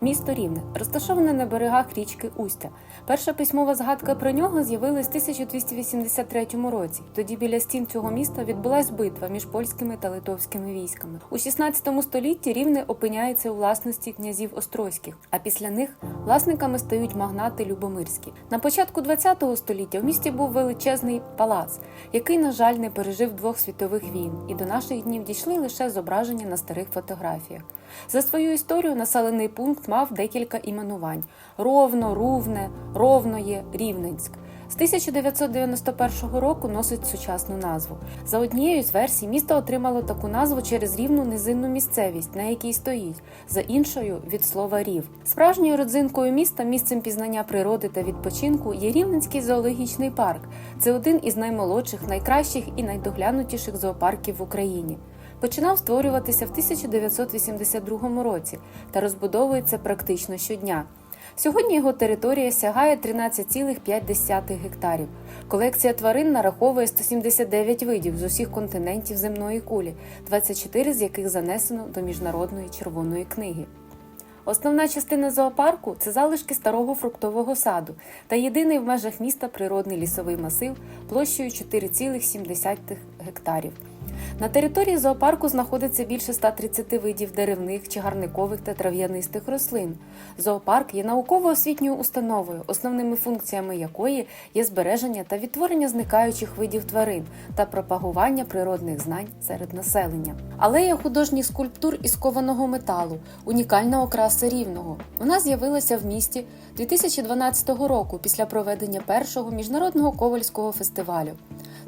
Місто Рівне розташоване на берегах річки Устя. Перша письмова згадка про нього з'явилась в 1283 році. Тоді біля стін цього міста відбулась битва між польськими та литовськими військами. У 16 столітті Рівне опиняється у власності князів Острозьких, а після них власниками стають магнати Любомирські. На початку 20 століття в місті був величезний палац, який, на жаль, не пережив двох світових війн, і до наших днів дійшли лише зображення на старих фотографіях. За свою історію населений пункт мав декілька іменувань: Ровно, Рувне, Ровноє, Рівненськ. З 1991 року носить сучасну назву. За однією з версій, місто отримало таку назву через рівну низинну місцевість, на якій стоїть, за іншою від слова рів. Справжньою родзинкою міста, місцем пізнання природи та відпочинку є Рівненський зоологічний парк. Це один із наймолодших, найкращих і найдоглянутіших зоопарків в Україні. Починав створюватися в 1982 році та розбудовується практично щодня. Сьогодні його територія сягає 13,5 гектарів. Колекція тварин нараховує 179 видів з усіх континентів земної кулі, 24 з яких занесено до міжнародної червоної книги. Основна частина зоопарку це залишки старого фруктового саду та єдиний в межах міста природний лісовий масив площею 4,7 гектарів. На території зоопарку знаходиться більше 130 видів деревних, чагарникових та трав'янистих рослин. Зоопарк є науково-освітньою установою, основними функціями якої є збереження та відтворення зникаючих видів тварин та пропагування природних знань серед населення. Алея художніх скульптур із кованого металу, унікальна окраса рівного. Вона з'явилася в місті 2012 року після проведення першого міжнародного ковальського фестивалю.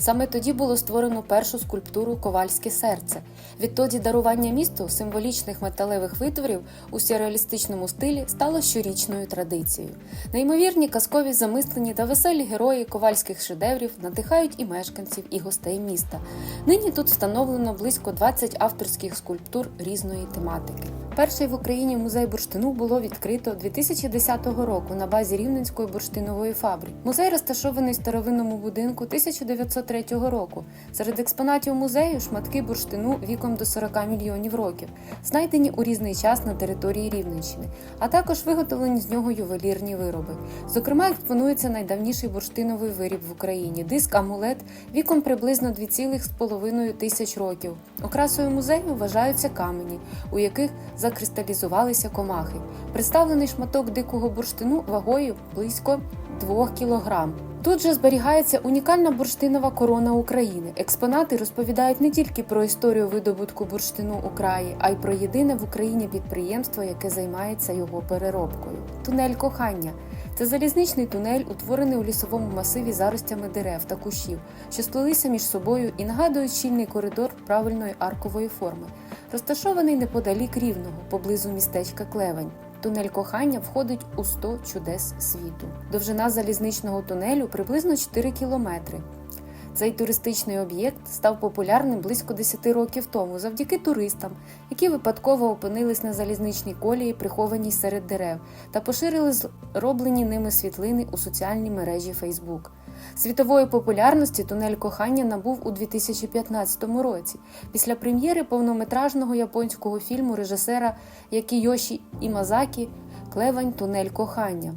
Саме тоді було створено першу скульптуру Ковальське серце. Відтоді дарування місту символічних металевих витворів у сюрреалістичному стилі стало щорічною традицією. Неймовірні казкові замислені та веселі герої ковальських шедеврів надихають і мешканців, і гостей міста. Нині тут встановлено близько 20 авторських скульптур різної тематики. Перший в Україні музей бурштину було відкрито 2010 року на базі Рівненської бурштинової фабрики. Музей розташований в старовинному будинку 1903 року. Серед експонатів музею шматки бурштину віком до 40 мільйонів років, знайдені у різний час на території Рівненщини, а також виготовлені з нього ювелірні вироби. Зокрема, експонується найдавніший бурштиновий виріб в Україні диск амулет віком приблизно 2,5 тисяч років. Окрасою музею вважаються камені, у яких закристалізувалися комахи. Представлений шматок дикого бурштину вагою близько 2 кілограм. Тут же зберігається унікальна бурштинова корона України. Експонати розповідають не тільки про історію видобутку бурштину у краї, а й про єдине в Україні підприємство, яке займається його переробкою. Тунель кохання. Це залізничний тунель, утворений у лісовому масиві заростями дерев та кущів, що сплелися між собою і нагадують щільний коридор правильної аркової форми, розташований неподалік рівного, поблизу містечка Клевень. Тунель кохання входить у 100 чудес світу. Довжина залізничного тунелю приблизно 4 кілометри. Цей туристичний об'єкт став популярним близько 10 років тому завдяки туристам, які випадково опинились на залізничній колії, прихованій серед дерев, та поширили зроблені ними світлини у соціальній мережі Facebook. Світової популярності тунель кохання набув у 2015 році після прем'єри повнометражного японського фільму режисера Якійоші Імазакі Клевань Тунель кохання.